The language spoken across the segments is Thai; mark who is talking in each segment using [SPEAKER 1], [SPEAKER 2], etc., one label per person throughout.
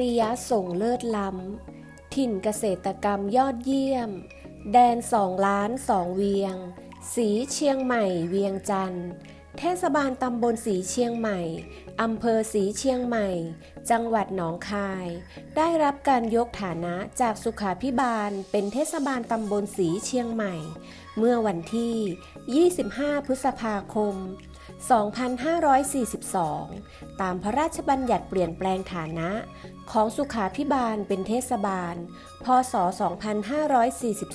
[SPEAKER 1] ริยะส่งเลิศล้ำ ถิ่นเกษตรกรรมยอดเยี่ยม แดนสองล้านสองเวียง สีเชียงใหม่เวียงจันทร์เทศบาลตำบลสีเชียงใหม่ อำเภอสีเชียงใหม่ จังหวัดหนองคาย ได้รับการยกฐานะจากสุขาพิบาล เป็นเทศบาลตำบลสีเชียงใหม่ เมื่อวันที่ 25 พฤษภาคม 2542 ตามพระราชบัญญัติเปลี่ยนแปลงฐานะ ของสุขาพิบาลเป็นเทศบาล พศ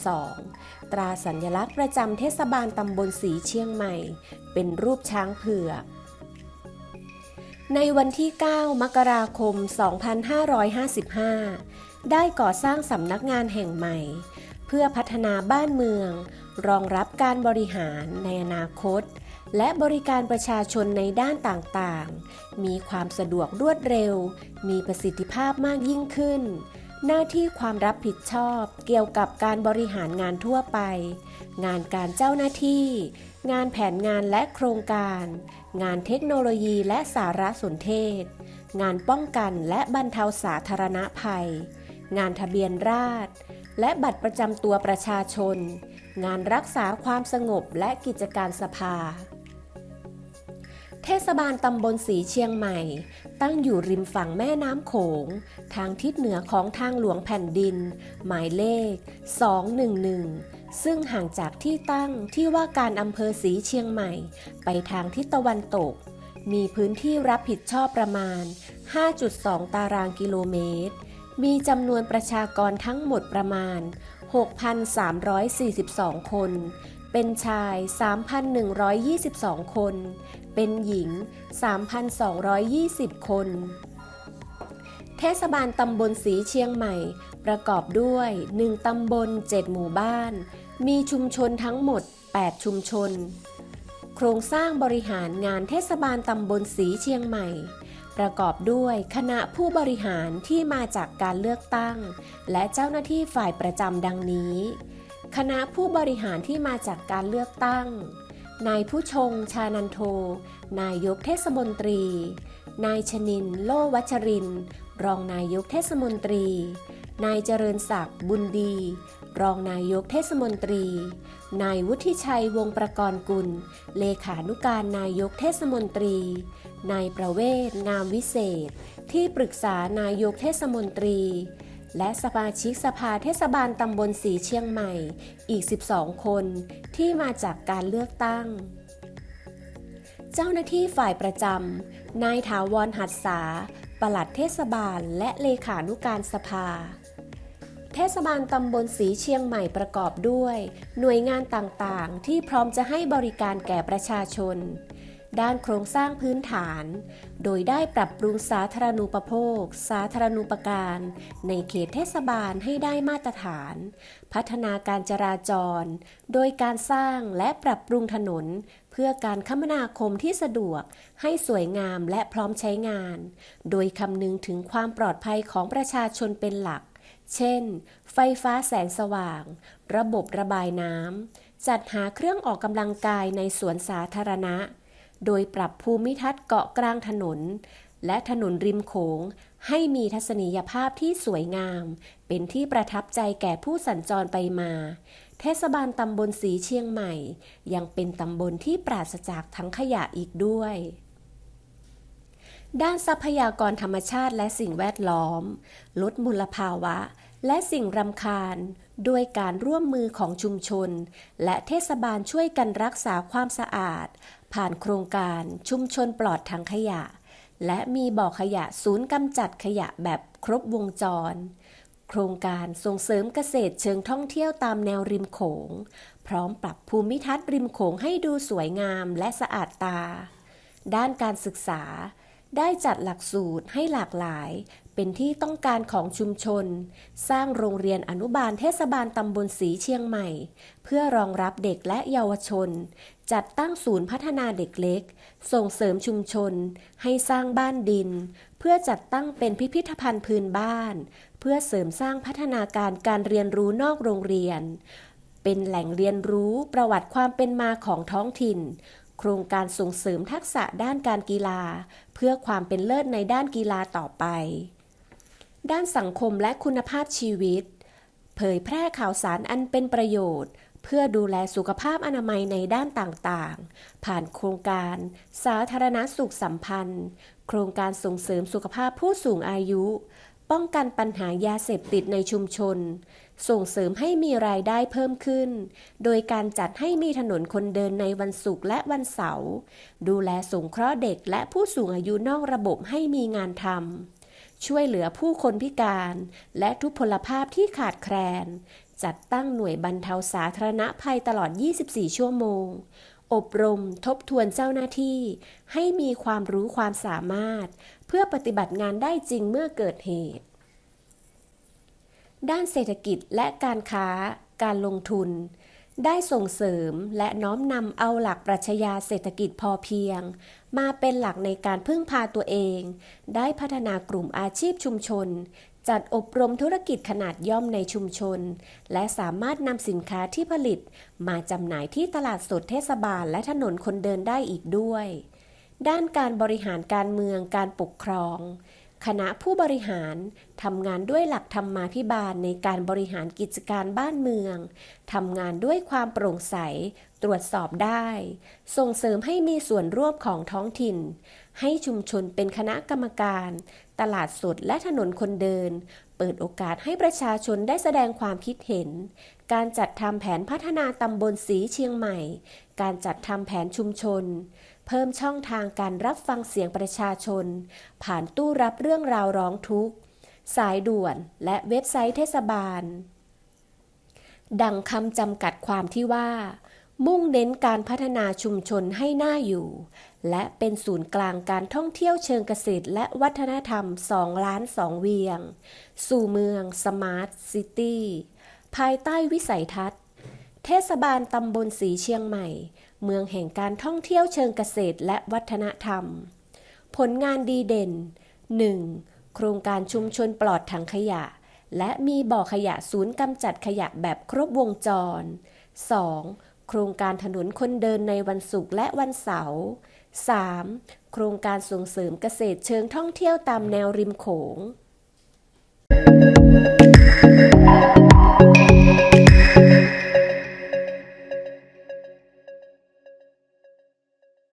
[SPEAKER 1] 2542 ตราสัญลักษณ์ประจำเทศบาลตำบลสีเชียงใหม่ เป็นรูปช้างเผือกในวันที่ 9 มกราคม 2555 ได้ก่อสร้างสำนักงานแห่งใหม่ พื่อพัฒนาบ้านเมือง รองรับการบริหารในอนาคต และบริการประชาชนในด้านต่างๆ มีความสะดวกรวดเร็ว มีประสิทธิภาพมากยิ่งขึ้น หน้าที่ความรับผิดชอบเกี่ยวกับการบริหารงานทั่วไป งานการเจ้าหน้าที่ งานแผนงานและโครงการ งานเทคโนโลยีและสารสนเทศ งานป้องกันและบรรเทาสาธารณภัย งานทะเบียนราษฎร และบัตรประจำตัวประชาชน งานรักษาความสงบและกิจการสภา เทศบาลตำบลสีเชียงใหม่ ตั้งอยู่ริมฝั่งแม่น้ำโขง ทางทิศเหนือของทางหลวงแผ่นดิน หมายเลข 211 ซึ่งห่างจากที่ตั้งที่ว่าการอำเภอสีเชียงใหม่ ไปทางทิศตะวันตก มีพื้นที่รับผิดชอบประมาณ 5.2 ตารางกิโลเมตร มีจำนวนประชากรทั้งหมดประมาณ 6,342 คน เป็นชาย 3,122 คน เป็นหญิง 3,220 คน เทศบาลตำบลสีเชียงใหม่ ประกอบด้วย 1 ตำบล 7 หมู่บ้าน มีชุมชนทั้งหมด 8 ชุมชน โครงสร้างบริหารงานเทศบาลตำบลสีเชียงใหม่ ประกอบด้วยคณะผู้บริหารที่มาจากการเลือกตั้ง และเจ้าหน้าที่ฝ่ายประจำดังนี้ คณะผู้บริหารที่มาจากการเลือกตั้ง นายผู้ชง ชานันโท นายกเทศมนตรี นายชนิน โลวัชรินทร์รองนายกเทศมนตรี นายเจริญศักดิ์บุญดี รองนายกเทศมนตรี นายวุฒิชัยวงประกรณ์กุล เลขานุการนายกเทศมนตรี นายประเวศงามวิเศษ ที่ปรึกษานายกเทศมนตรี และสมาชิกสภาเทศบาลตำบลสีเชียงใหม่อีก 12 คนที่มาจากการเลือกตั้ง เจ้าหน้าที่ฝ่ายประจำนายถาวรหัดษาปลัดเทศบาลและเลขานุการสภา เทศบาลตำบลสีเชียงใหม่ประกอบด้วย หน่วยงานต่างๆ ที่พร้อมจะให้บริการแก่ประชาชน ด้านโครงสร้างพื้นฐาน โดยได้ปรับปรุงสาธารณูปโภค สาธารณูปการ ในเขตเทศบาลให้ได้มาตรฐาน พัฒนาการจราจร โดยการสร้างและปรับปรุงถนนเพื่อการคมนาคมที่สะดวกให้สวยงามและพร้อมใช้งาน โดยคำนึงถึงความปลอดภัยของประชาชนเป็นหลัก เช่น ไฟฟ้าแสงสว่าง ระบบระบายน้ำ จัดหาเครื่องออกกำลังกายในสวนสาธารณะ โดยปรับภูมิทัศน์เกาะกลางถนน และถนนริมโขง ให้มีทัศนียภาพที่สวยงาม เป็นที่ประทับใจแก่ผู้สัญจรไปมา เทศบาลตำบลสีเชียงใหม่ ยังเป็นตำบลที่ปราศจากทั้งขยะอีกด้วย ด้านทรัพยากรธรรมชาติและสิ่งแวดล้อม ลดมลภาวะ และสิ่งรำคาญ ด้วยการร่วมมือของชุมชน และเทศบาลช่วยกันรักษาความสะอาด ผ่านโครงการชุมชนปลอดทางขยะ และมีบ่อขยะศูนย์กำจัดขยะแบบครบวงจร โครงการส่งเสริมเกษตรเชิงท่องเที่ยวตามแนวริมโขง พร้อมปรับภูมิทัศน์ริมโขงให้ดูสวยงามและสะอาดตา ด้านการศึกษา ได้จัดหลักสูตรให้หลากหลาย เป็นที่ต้องการของชุมชน สร้างโรงเรียนอนุบาลเทศบาลตำบลสีเชียงใหม่ เพื่อรองรับเด็กและเยาวชน จัดตั้งศูนย์พัฒนาเด็กเล็ก ส่งเสริมชุมชน ให้สร้างบ้านดิน เพื่อจัดตั้งเป็นพิพิธภัณฑ์พื้นบ้าน เพื่อเสริมสร้างพัฒนาการการเรียนรู้นอกโรงเรียน เป็นแหล่งเรียนรู้ประวัติความเป็นมาของท้องถิ่น โครงการส่งเสริมทักษะด้านการกีฬา เพื่อความเป็นเลิศในด้านกีฬาต่อไป ด้านสังคมและคุณภาพชีวิต เผยแพร่ข่าวสารอันเป็นประโยชน์ เพื่อดูแลสุขภาพอนามัยในด้านต่างๆ ผ่านโครงการ สาธารณสุขสัมพันธ์ โครงการส่งเสริมสุขภาพผู้สูงอายุ ป้องกันปัญหายาเสพติดในชุมชน ส่งเสริมให้มีรายได้เพิ่มขึ้น โดยการจัดให้มีถนนคนเดินในวันศุกร์และวันเสาร์ ดูแลสงเคราะห์เด็กและผู้สูงอายุนอกระบบให้มีงานทำช่วยเหลือผู้คนพิการ และทุพพลภาพที่ขาดแคลน จัดตั้งหน่วยบรรเทาสาธารณภัยตลอด 24 ชั่วโมง อบรมทบทวนเจ้าหน้าที่ ให้มีความรู้ความสามารถ เพื่อปฏิบัติงานได้จริงเมื่อเกิดเหตุ ด้านเศรษฐกิจและการค้า การลงทุน ได้ส่งเสริมและน้อมนำเอาหลักปรัชญาเศรษฐกิจพอเพียง มาเป็นหลักในการพึ่งพาตัวเอง ได้พัฒนากลุ่มอาชีพชุมชน จัดอบรมธุรกิจขนาดย่อมในชุมชน และสามารถนำสินค้าที่ผลิต มาจำหน่ายที่ตลาดสดเทศบาลและถนนคนเดินได้อีกด้วย ด้านการบริหารการเมืองการปกครอง คณะผู้บริหารทำงานด้วยหลักธรรมาภิบาลในการบริหารกิจการบ้านเมืองทำงานด้วยความโปร่งใส ตรวจสอบได้ ส่งเสริมให้มีส่วนร่วมของท้องถิ่น ให้ชุมชนเป็นคณะกรรมการ ตลาดสดและถนนคนเดิน เปิดโอกาสให้ประชาชนได้แสดงความคิดเห็น การจัดทำแผนพัฒนาตำบลสีเชียงใหม่ การจัดทำแผนชุมชน เพิ่มช่องทางการรับฟังเสียงประชาชน ผ่านตู้รับเรื่องราวร้องทุกข์ สายด่วนและเว็บไซต์เทศบาล ดังคำจำกัดความที่ว่า มุ่งเน้นการพัฒนาชุมชนให้น่าอยู่ และเป็นศูนย์กลางการท่องเที่ยวเชิงเกษตรและวัฒนธรรม 2 ล้าน 2 เวียง สู่เมือง สมาร์ทซิตี้ ภายใต้วิสัยทัศน์ เทศบาลตำบลสีเชียงใหม่ เมืองแห่งการท่องเที่ยวเชิงเกษตรและวัฒนธรรม ผลงานดีเด่น 1. โครงการชุมชนปลอดถังขยะ และมีบ่อขยะศูนย์กำจัดขยะแบบครบวงจร 2. โครงการถนนคนเดินในวันศุกร์และวันเสาร์ 3. โครงการส่งเสริมเกษตรเชิงท่องเที่ยวตามแนวริมโขง